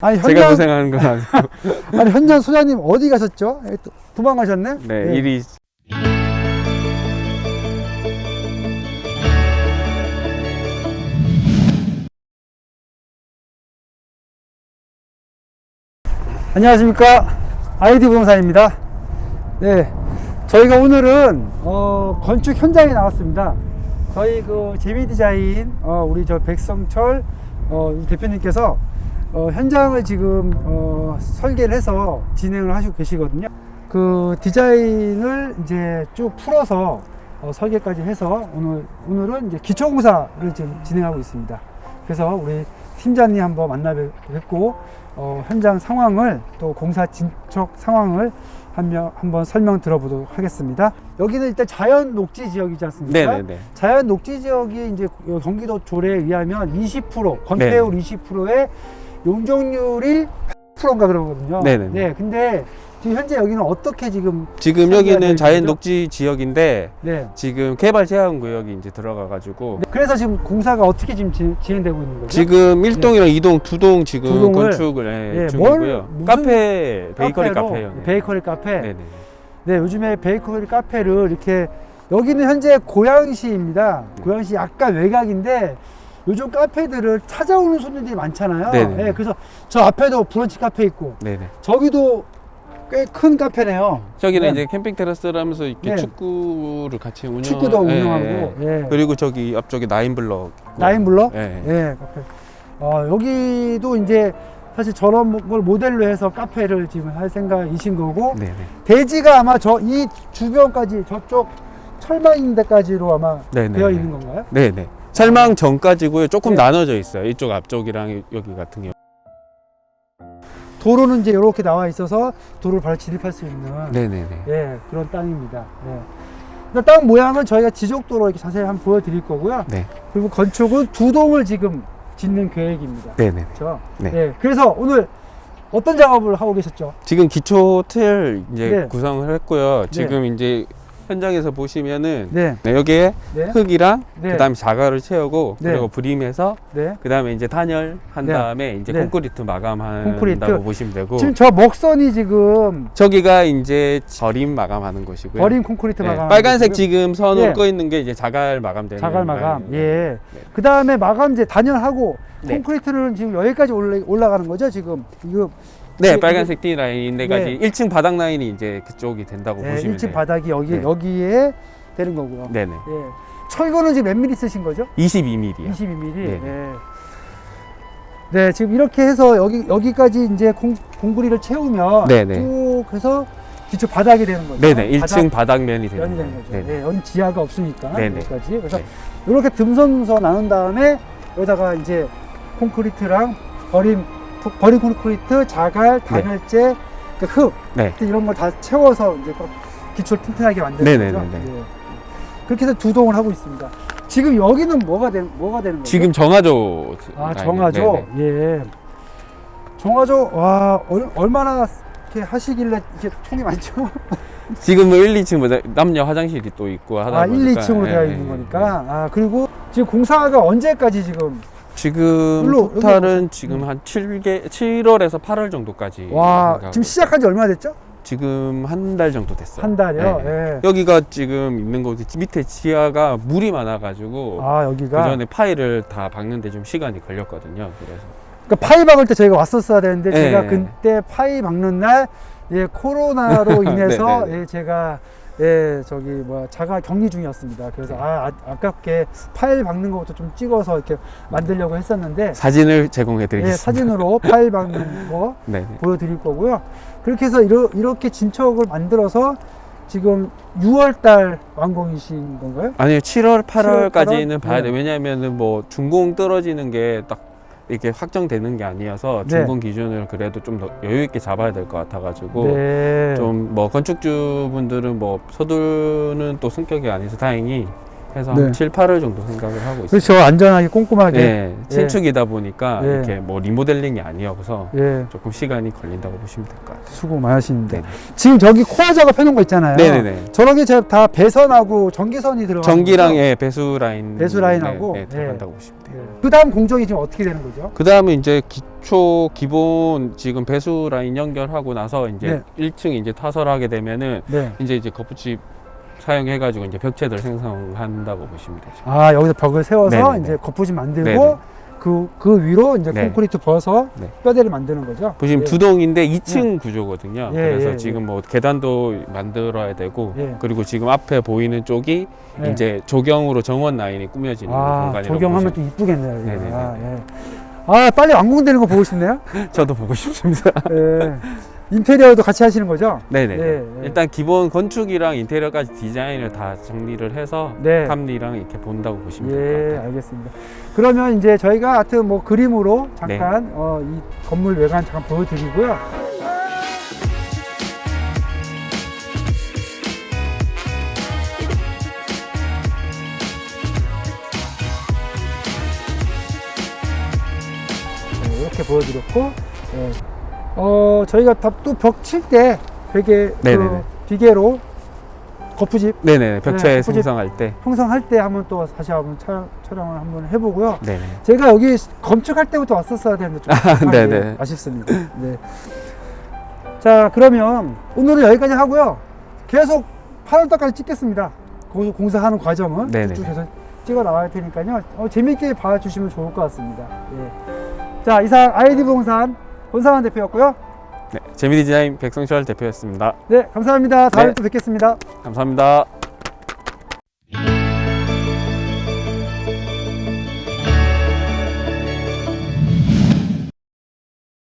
아니 제가 현장 고생하는 건 아니고. 아니 현장 소장님 어디 가셨죠? 예, 도- 도망가셨네? 네, 예. 일이 안녕하십니까 아이디 부동산입니다. 네, 저희가 오늘은 어, 건축 현장에 나왔습니다. 저희 그 재미 디자인 어, 우리 저 백성철 어, 우리 대표님께서 어, 현장을 지금 어, 설계를 해서 진행을 하시고 계시거든요. 그 디자인을 이제 쭉 풀어서 어, 설계까지 해서 오늘 오늘은 이제 기초공사를 지금 진행하고 있습니다. 그래서 우리 팀장님 한번 만나 뵙- 뵙고 어, 현장 상황을 또 공사 진척 상황을 한 명, 한번 설명 들어보도록 하겠습니다. 여기는 일단 자연 녹지 지역이지 않습니까? 네네네. 자연 녹지 지역이 이제 요 경기도 조례에 의하면 20% 건폐율 20%의 용적률이 8%인가 그러거든요. 네네네. 네, 근데 지금 현재 여기는 어떻게 지금 지금 여기는 자연? 녹지 지역인데 네. 지금 개발 제한 구역이 이제 들어가 가지고 네, 그래서 지금 공사가 어떻게 지금 진, 진행되고 있는 거죠? 지금 1동이랑 2동 두동 지금 두 동을, 건축을 예, 예, 중이고요. 뭘, 무슨 카페 베이커리 카페로, 카페예요. 네. 베이커리 카페. 네 네. 네, 요즘에 베이커리 카페를 이렇게 여기는 현재 고양시입니다. 고양시 약간 외곽인데 요즘 카페들을 찾아오는 손님들이 많잖아요. 네네. 네, 그래서 저 앞에도 브런치 카페 있고 네네. 저기도 꽤 큰 카페네요. 저기는 네. 이제 캠핑 테라스를 하면서 이렇게 네. 축구를 같이 운영 축구도 예, 운영하고 예. 예. 그리고 저기 앞쪽에 나인블럭 나인블럭 예. 예, 카페. 어, 여기도 이제 사실 저런 걸 모델로 해서 카페를 지금 할 생각이신 거고 네네. 대지가 아마 저 이 주변까지 저쪽 철망 있는 데까지로 아마 네네. 되어 있는 건가요? 네네. 설망 전까지고요. 조금 네. 나눠져 있어요. 이쪽 앞쪽이랑 여기 같은 경우. 도로는 이제 이렇게 나와 있어서 도로를 바로 진입할 수 있는 네네네. 예, 그런 땅입니다. 예. 그러니까 땅 모양은 저희가 지적도로 이렇게 자세히 한번 보여드릴 거고요. 네. 그리고 건축은 두 동을 지금 짓는 계획입니다. 네네. 그렇죠? 네. 예, 그래서 오늘 어떤 작업을 하고 계셨죠? 지금 기초 틀 이제 네. 구성을 했고요. 지금 이제 현장에서 보시면은 네, 네, 여기에 네, 흙이랑 네. 그다음에 자갈을 채우고 네. 그리고 브림해서 네. 그다음에 이제 단열 한 네. 다음에 이제 네. 콘크리트 마감한다고 콘크리트. 보시면 되고 지금 저 먹선이 지금 저기가 이제 절임 마감하는 곳이고요. 버린 콘크리트 네, 마감. 빨간색 지금 선으로 예. 꺼 있는 게 이제 자갈 마감되는 자갈 마감. 라인입니다. 예. 네. 그 다음에 마감재 단열하고 네. 콘크리트는 지금 여기까지 올라, 올라가는 거죠 지금 이거 네, 이게- 빨간색 띠 라인 데까지 네. 1층 바닥 라인이 이제 그쪽이 된다고 네, 보시면 1층 돼요. 바닥이 여기 네. 여기에 되는 거고요. 네네. 예. 철거는 지금 몇 미리 쓰신 거죠? 22mm요. 22mm. 네. 네. 네, 지금 이렇게 해서 여기 여기까지 이제 공, 공구리를 채우면 네 네. 쭉 해서 기초 바닥이 되는 거죠. 네네. 1층 바닥 바닥 면이 되는 면이 되는 거예요. 거죠. 네네. 네, 여기 지하가 없으니까 네 네. 여기까지. 그래서 네. 이렇게 듬성듬성 나눈 다음에 여기다가 이제 콘크리트랑 버림 버림 콘크리트, 자갈, 단열재, 그 흙, 네. 이런 걸 다 채워서 이제 꼭 기초를 튼튼하게 만드는 네네네네. 거죠. 예. 그렇게 해서 두 동을 하고 있습니다. 지금 여기는 뭐가 되, 뭐가 되는 거죠? 지금 정화조. 아. 정화조. 예 정화조 와 얼, 얼마나 이렇게 하시길래 이렇게 통이 많죠? 지금 뭐 1, 2층보다 남녀 화장실이 또 있고 하다 아 1, 보니까 2층으로 예, 되어 예, 있는 예. 거니까 아 그리고 지금 공사가 언제까지 지금 지금 일로, 토탈은 지금 한 7개 7월에서 8월 정도까지 와 생각하고 지금 시작한 지 얼마나 됐죠? 지금 한 달 정도 됐어요. 한 달이요. 네. 예. 여기가 지금 있는 곳이 밑에 지하가 물이 많아가지고 아그 여기가 전에 파일을 다 박는데 좀 시간이 걸렸거든요. 그래서 그러니까 파이 박을 때 저희가 왔었어야 되는데 네. 제가 그때 파이 박는 날 예, 코로나로 인해서 네, 네, 예, 제가 예, 저기 뭐 자가 격리 중이었습니다. 그래서 네. 아, 아, 아깝게 파일 박는 것부터 좀 찍어서 이렇게 만들려고 했었는데 사진을 예, 제공해드리겠습니다. 사진으로 파일 박는 거 네. 보여드릴 거고요. 그렇게 해서 이러, 이렇게 진척을 만들어서 지금 6월달 완공이신 건가요? 아니요, 7월, 8월까지는 8월? 봐야 네. 돼. 왜냐면은 뭐 준공 떨어지는 게 딱 이렇게 확정되는 게 아니어서 네. 준공 기준을 그래도 좀 더 여유 있게 잡아야 될 것 같아가지고 네. 좀 뭐 건축주 분들은 뭐 서두르는 또 성격이 아니어서 다행히 해서 네. 한 7, 8월 정도 생각을 하고 있어요. 그렇죠. 안전하게 꼼꼼하게. 네, 신축이다 보니까 네. 이렇게 뭐 리모델링이 아니어서 예, 조금 시간이 걸린다고 보시면 될 것 같아요. 수고 많으십니다. 네네. 지금 저기 코어 작업 해놓은 거 있잖아요. 네네네. 저렇게 제가 다 배선하고 전기선이 들어가. 전기랑 예, 배수 라인 배수 라인하고, 네, 네, 예. 들어간다고 보시면 돼요. 그 다음 공정이 지금 어떻게 되는 거죠? 그 다음에 이제 기, 최초 기본 지금 배수 라인 연결하고 나서 이제 1층 이제 타설하게 되면은 네. 이제 이제 거푸집 사용해가지고 이제 벽체들 생성한다고 보시면 되죠. 아 여기서 벽을 세워서 네네네. 이제 거푸집 만들고 네네. 그, 그 위로 이제 네. 콘크리트 부어서 네. 뼈대를 만드는 거죠. 보시면 예. 두 동인데 2층 구조거든요. 예, 그래서 예, 지금 뭐 계단도 만들어야 되고 예. 그리고 지금 앞에 보이는 쪽이 네. 이제 조경으로 정원 라인이 꾸며지는 아 공간이라고 조경하면 보시면 또 이쁘겠네요. 이게. 네네네. 아, 예. 아 빨리 완공되는 거 보고 싶네요. 저도 보고 싶습니다. 예. 인테리어도 같이 하시는 거죠? 네네. 예, 예. 일단 기본 건축이랑 인테리어까지 디자인을 다 정리를 해서 네. 탐리랑 이렇게 본다고 보시면 될 것 예, 같아요. 알겠습니다. 그러면 이제 저희가 하여튼 뭐 그림으로 네. 잠깐 어, 이 건물 외관 잠깐 보여드리고요. 네, 이렇게 보여드렸고, 예. 어, 저희가 또 벽 칠 때 되게 그 네네네. 비계로 거푸집 네네. 벽체 네, 생성할 때. 형성할 때 한번 또 다시 한번 촬영, 촬영을 한번 해보고요. 네네. 제가 여기 건축할 때부터 왔었어야 되는데 좀 아쉽- 네네. 아쉽습니다. 네. 자 그러면 오늘은 여기까지 하고요. 계속 8월달까지 찍겠습니다. 거기서 공사하는 과정은 네네네. 쭉 계속 찍어 나갈 테니까요. 어, 재밌게 봐주시면 좋을 것 같습니다. 예. 자 이상 아이디 부동산 권상환 대표였고요. 네. 재미 디자인 백성철 대표였습니다. 네 감사합니다. 다음에 네. 또 뵙겠습니다. 감사합니다.